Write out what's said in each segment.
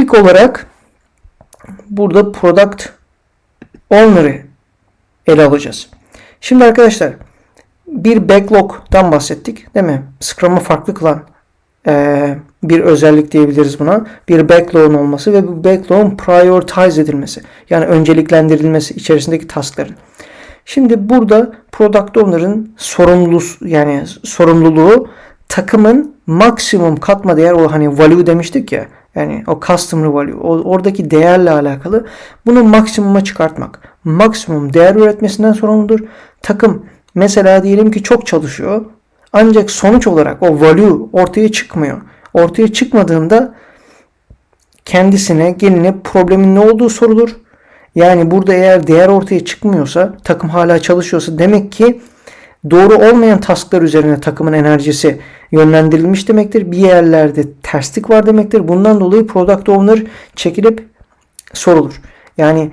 İlk olarak burada product owner'ı ele alacağız. Şimdi arkadaşlar bir backlog'dan bahsettik değil mi? Scrum'ı farklı kılan eee, bir özellik diyebiliriz buna. Bir backlog'un olması ve bu backlog'un prioritize edilmesi. Yani önceliklendirilmesi içerisindeki taskların. Şimdi burada product owner'ın sorumlusu yani sorumluluğu takımın maksimum katma değer o hani value demiştik ya yani o customer value o, oradaki değerle alakalı bunu maksimuma çıkartmak. Maksimum değer üretmesinden sorumludur. Takım mesela diyelim ki çok çalışıyor ancak sonuç olarak o value ortaya çıkmıyor. Ortaya çıkmadığında kendisine gelinip problemin ne olduğu sorulur. Yani burada eğer değer ortaya çıkmıyorsa, takım hala çalışıyorsa demek ki doğru olmayan tasklar üzerine takımın enerjisi yönlendirilmiş demektir. Bir yerlerde terslik var demektir. Bundan dolayı product owner çekilip sorulur. Yani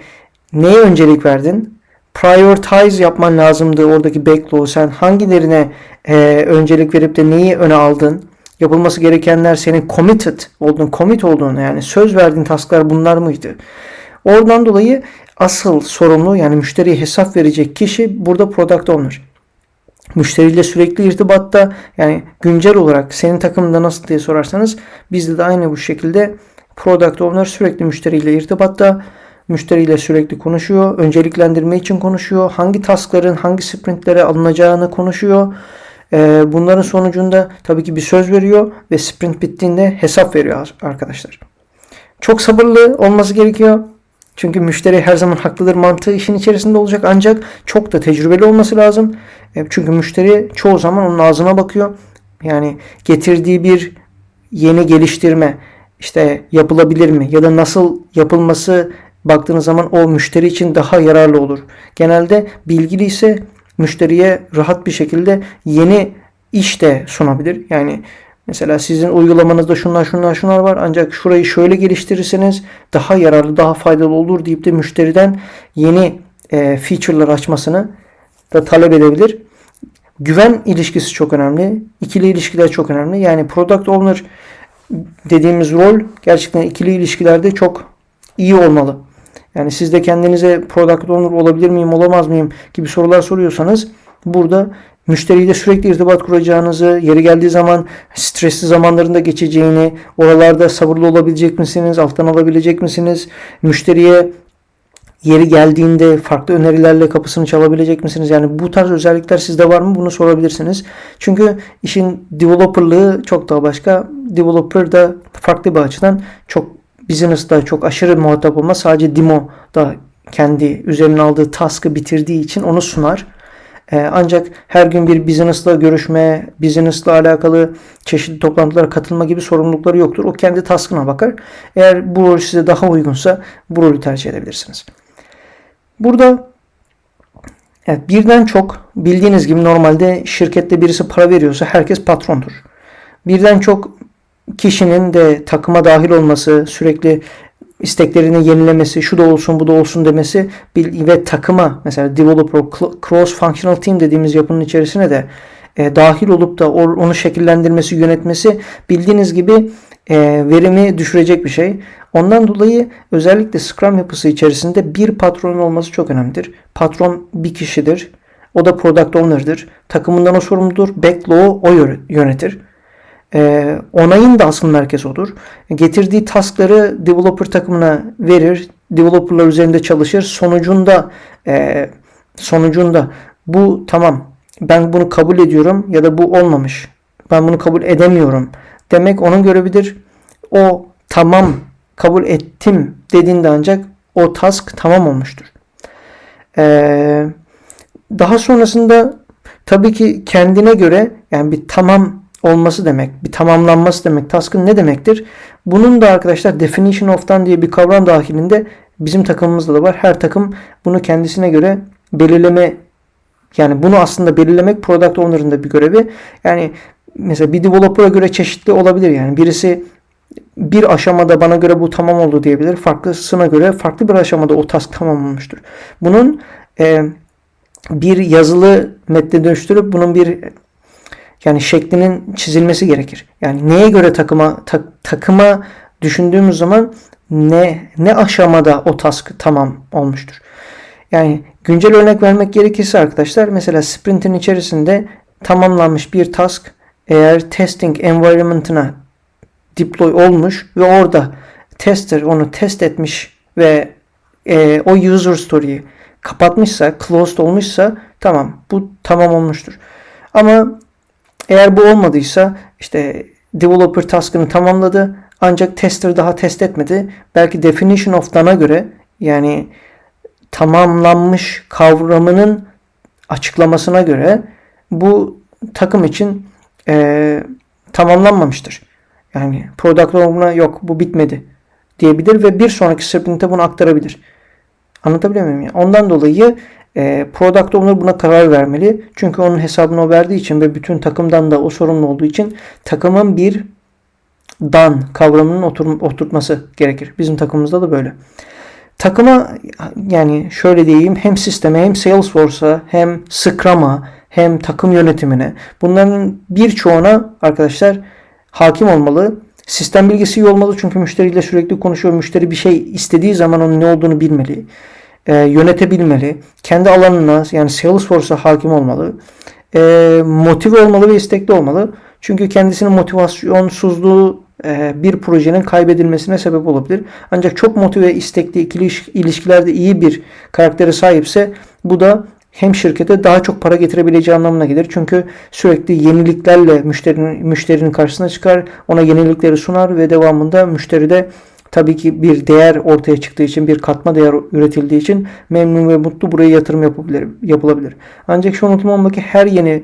neye öncelik verdin? Prioritize yapman lazımdı oradaki backlog. Sen hangilerine e, öncelik verip de neyi öne aldın? Yapılması gerekenler senin committed olduğun, commit olduğun yani söz verdiğin tasklar bunlar mıydı? Oradan dolayı asıl sorumlu yani müşteriye hesap verecek kişi burada product owner. Müşteriyle sürekli irtibatta yani güncel olarak senin takımında nasıl diye sorarsanız bizde de aynı bu şekilde product owner sürekli müşteriyle irtibatta müşteriyle sürekli konuşuyor. Önceliklendirme için konuşuyor. Hangi taskların hangi sprintlere alınacağını konuşuyor. Ee, bunların sonucunda tabii ki bir söz veriyor ve sprint bittiğinde hesap veriyor arkadaşlar. Çok sabırlı olması gerekiyor. Çünkü müşteri her zaman haklıdır mantığı işin içerisinde olacak ancak çok da tecrübeli olması lazım. E, Çünkü müşteri çoğu zaman onun ağzına bakıyor. Yani getirdiği bir yeni geliştirme işte yapılabilir mi ya da nasıl yapılması baktığınız zaman o müşteri için daha yararlı olur. Genelde bilgili ise müşteriye rahat bir şekilde yeni iş de sunabilir. Yani Mesela sizin uygulamanızda şunlar şunlar şunlar var ancak şurayı şöyle geliştirirseniz daha yararlı, daha faydalı olur deyip de müşteriden yeni e, feature'lar açmasını da talep edebilir. Güven ilişkisi çok önemli. İkili ilişkiler çok önemli. Yani product owner dediğimiz rol gerçekten ikili ilişkilerde çok iyi olmalı. Yani siz de kendinize product owner olabilir miyim, olamaz mıyım gibi sorular soruyorsanız burada müşteriyle sürekli irtibat kuracağınızı, yeri geldiği zaman stresli zamanlarında geçeceğini, oralarda sabırlı olabilecek misiniz, alttan alabilecek misiniz, müşteriye yeri geldiğinde farklı önerilerle kapısını çalabilecek misiniz? Yani bu tarz özellikler sizde var mı? Bunu sorabilirsiniz. Çünkü işin developerlığı çok daha başka. Developer da farklı bir açıdan çok business'da çok aşırı muhatap olmaz. Sadece demo da kendi üzerine aldığı task'ı bitirdiği için onu sunar. Ee, ancak her gün bir business'la görüşme, business'la alakalı çeşitli toplantılara katılma gibi sorumlulukları yoktur. O kendi task'ına bakar. Eğer bu rol size daha uygunsa bu rolü tercih edebilirsiniz. Burada evet, birden çok bildiğiniz gibi normalde şirkette birisi para veriyorsa herkes patrondur. Birden çok kişinin de takıma dahil olması, sürekli isteklerini yenilemesi, şu da olsun bu da olsun demesi ve takıma mesela developer, cross functional team dediğimiz yapının içerisine de e, dahil olup da onu şekillendirmesi, yönetmesi bildiğiniz gibi e, verimi düşürecek bir şey. Ondan dolayı özellikle Scrum yapısı içerisinde bir patronun olması çok önemlidir. Patron bir kişidir. O da product owner'dır. Takımından o sorumludur. Backlog'u o yönetir. E, onayın da asıl merkez odur. Getirdiği taskları developer takımına verir. Developerlar üzerinde çalışır. Sonucunda e, sonucunda bu tamam ben bunu kabul ediyorum ya da bu olmamış. Ben bunu kabul edemiyorum. Demek onun görevidir. O tamam kabul ettim dediğinde ancak o task tamam olmuştur. Ee, daha sonrasında tabii ki kendine göre yani bir tamam olması demek, bir tamamlanması demek. Task'ın ne demektir? Bunun da arkadaşlar definition of'tan diye bir kavram dahilinde bizim takımımızda da var. Her takım bunu kendisine göre belirleme yani bunu aslında belirlemek product owner'ın da bir görevi. Yani mesela bir developer'a göre çeşitli olabilir. Yani birisi bir aşamada bana göre bu tamam oldu diyebilir. Farklısına göre farklı bir aşamada o task tamam olmuştur. Bunun e, bir yazılı metne dönüştürüp bunun bir yani şeklinin çizilmesi gerekir. Yani neye göre takıma ta, takıma düşündüğümüz zaman ne ne aşamada o task tamam olmuştur. Yani güncel örnek vermek gerekirse arkadaşlar mesela sprint'in içerisinde tamamlanmış bir task eğer testing environment'ına deploy olmuş ve orada tester onu test etmiş ve e, o user story'yi kapatmışsa, closed olmuşsa tamam bu tamam olmuştur. Ama eğer bu olmadıysa işte developer task'ını tamamladı ancak tester daha test etmedi. Belki definition of done'a göre yani tamamlanmış kavramının açıklamasına göre bu takım için e, tamamlanmamıştır. Yani product owner'a yok bu bitmedi diyebilir ve bir sonraki sprint'e bunu aktarabilir. Anlatabiliyor muyum? Ondan dolayı e, product owner buna karar vermeli. Çünkü onun hesabını o verdiği için ve bütün takımdan da o sorumlu olduğu için takımın bir dan kavramının otur, oturtması gerekir. Bizim takımımızda da böyle. Takıma yani şöyle diyeyim hem sisteme hem Salesforce'a hem Scrum'a hem takım yönetimine bunların birçoğuna arkadaşlar hakim olmalı. Sistem bilgisi iyi olmalı çünkü müşteriyle sürekli konuşuyor. Müşteri bir şey istediği zaman onun ne olduğunu bilmeli. E, yönetebilmeli. Kendi alanına yani Salesforce'a hakim olmalı. E, motive olmalı ve istekli olmalı. Çünkü kendisinin motivasyonsuzluğu e, bir projenin kaybedilmesine sebep olabilir. Ancak çok motive, istekli, ikili ilişkilerde iyi bir karaktere sahipse bu da hem şirkete daha çok para getirebileceği anlamına gelir. Çünkü sürekli yeniliklerle müşterinin, müşterinin karşısına çıkar, ona yenilikleri sunar ve devamında müşteri de tabii ki bir değer ortaya çıktığı için, bir katma değer üretildiği için memnun ve mutlu buraya yatırım yapabilir, yapılabilir. Ancak şu unutmamalı ki her yeni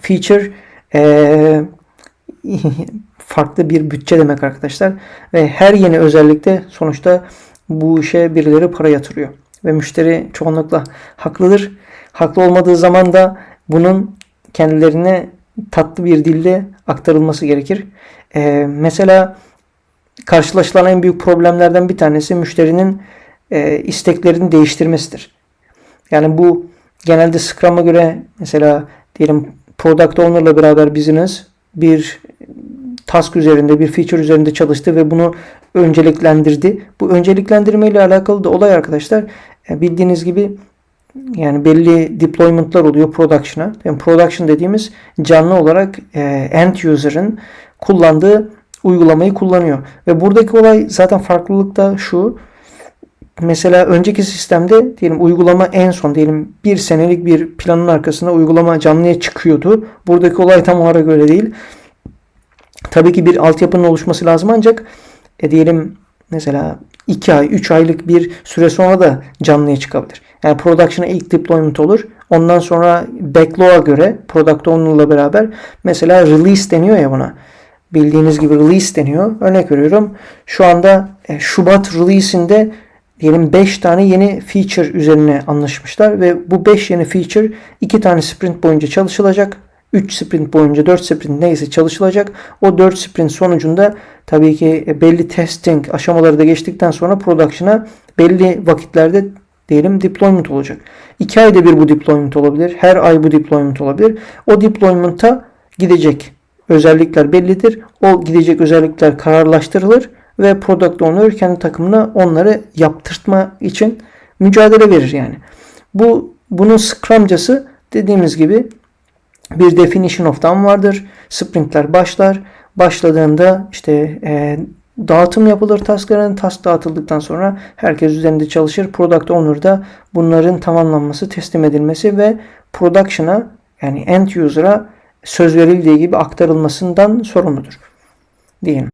feature ee, farklı bir bütçe demek arkadaşlar. Ve her yeni özellikte sonuçta bu işe birileri para yatırıyor. Ve müşteri çoğunlukla haklıdır. Haklı olmadığı zaman da bunun kendilerine tatlı bir dille aktarılması gerekir. Ee, mesela karşılaşılan en büyük problemlerden bir tanesi müşterinin e, isteklerini değiştirmesidir. Yani bu genelde Scrum'a göre mesela diyelim Product Owner'la beraber business bir task üzerinde, bir feature üzerinde çalıştı ve bunu önceliklendirdi. Bu önceliklendirme ile alakalı da olay arkadaşlar e, bildiğiniz gibi yani belli deployment'lar oluyor production'a. Yani production dediğimiz canlı olarak e, end user'ın kullandığı uygulamayı kullanıyor. Ve buradaki olay zaten farklılık da şu. Mesela önceki sistemde diyelim uygulama en son diyelim bir senelik bir planın arkasında uygulama canlıya çıkıyordu. Buradaki olay tam olarak öyle değil. Tabii ki bir altyapının oluşması lazım ancak e, diyelim mesela 2 ay, 3 aylık bir süre sonra da canlıya çıkabilir. Yani production'a ilk deployment olur. Ondan sonra backlog'a göre product owner'la beraber mesela release deniyor ya buna. Bildiğiniz gibi release deniyor. Örnek veriyorum. Şu anda e, Şubat release'inde diyelim 5 tane yeni feature üzerine anlaşmışlar ve bu 5 yeni feature 2 tane sprint boyunca çalışılacak. 3 sprint boyunca 4 sprint neyse çalışılacak. O 4 sprint sonucunda tabii ki e, belli testing aşamaları da geçtikten sonra production'a belli vakitlerde diyelim deployment olacak. 2 ayda bir bu deployment olabilir. Her ay bu deployment olabilir. O deployment'a gidecek özellikler bellidir. O gidecek özellikler kararlaştırılır ve product owner kendi takımına onları yaptırtma için mücadele verir yani. Bu bunun scrumcası dediğimiz gibi bir definition of done vardır. Sprintler başlar. Başladığında işte e, dağıtım yapılır taskların. Task dağıtıldıktan sonra herkes üzerinde çalışır. Product owner da bunların tamamlanması, teslim edilmesi ve production'a yani end user'a söz verildiği gibi aktarılmasından sorumludur. Diyelim.